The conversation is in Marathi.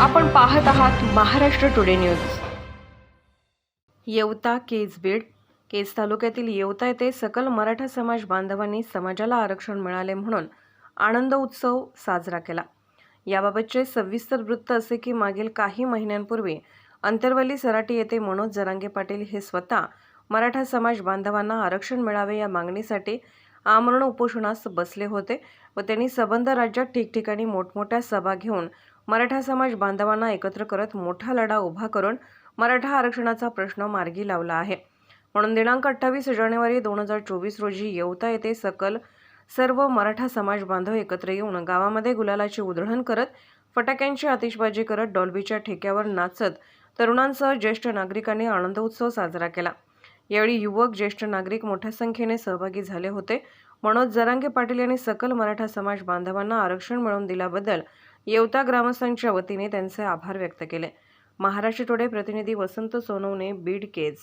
आपण पाहत आहात महाराष्ट्र टुडे न्यूज येवता केजबीड केज तालुक्यातील येवता येथे सकल मराठा समाज बांधवांनी समाजाला आरक्षण मिळाले म्हणून आनंद उत्सव साजरा केला. याबाबतचे सविस्तर वृत्त असे की मागील काही महिन्यांपूर्वी अंतरवली सराटी येथे मनोज जरांगे पाटील हे स्वतः मराठा समाज बांधवांना आरक्षण मिळावे या मागणीसाठी आमरण उपोषणास बसले होते व त्यांनी सबंध राज्यात ठिकठिकाणी मोठमोठ्या सभा घेऊन मराठा समाज बांधवांना एकत्र करत मोठा लढा उभा करून मराठा आरक्षणाचा प्रश्न मार्गी लावला आहे. म्हणून दिनांक अठ्ठावीस जानेवारी दोन हजार चोवीस रोजी येवता येथे सकल सर्व मराठा समाज बांधव एकत्र येऊन गावामध्ये गुलालाची उधळण करत फटाक्यांची आतिषबाजी करत डॉल्बीच्या ठेक्यावर नाचत तरुणांसह ज्येष्ठ नागरिकांनी आनंद उत्सव साजरा केला. यावेळी युवक ज्येष्ठ नागरिक मोठ्या संख्येने सहभागी झाले होते. मनोज जरांगे पाटील यांनी सकल मराठा समाज बांधवांना आरक्षण मिळवून दिल्याबद्दल येवता ग्रामस्थांच्या वतीने त्यांचे आभार व्यक्त केले. महाराष्ट्र टुडे प्रतिनिधी वसंत सोनवणे बीड केज.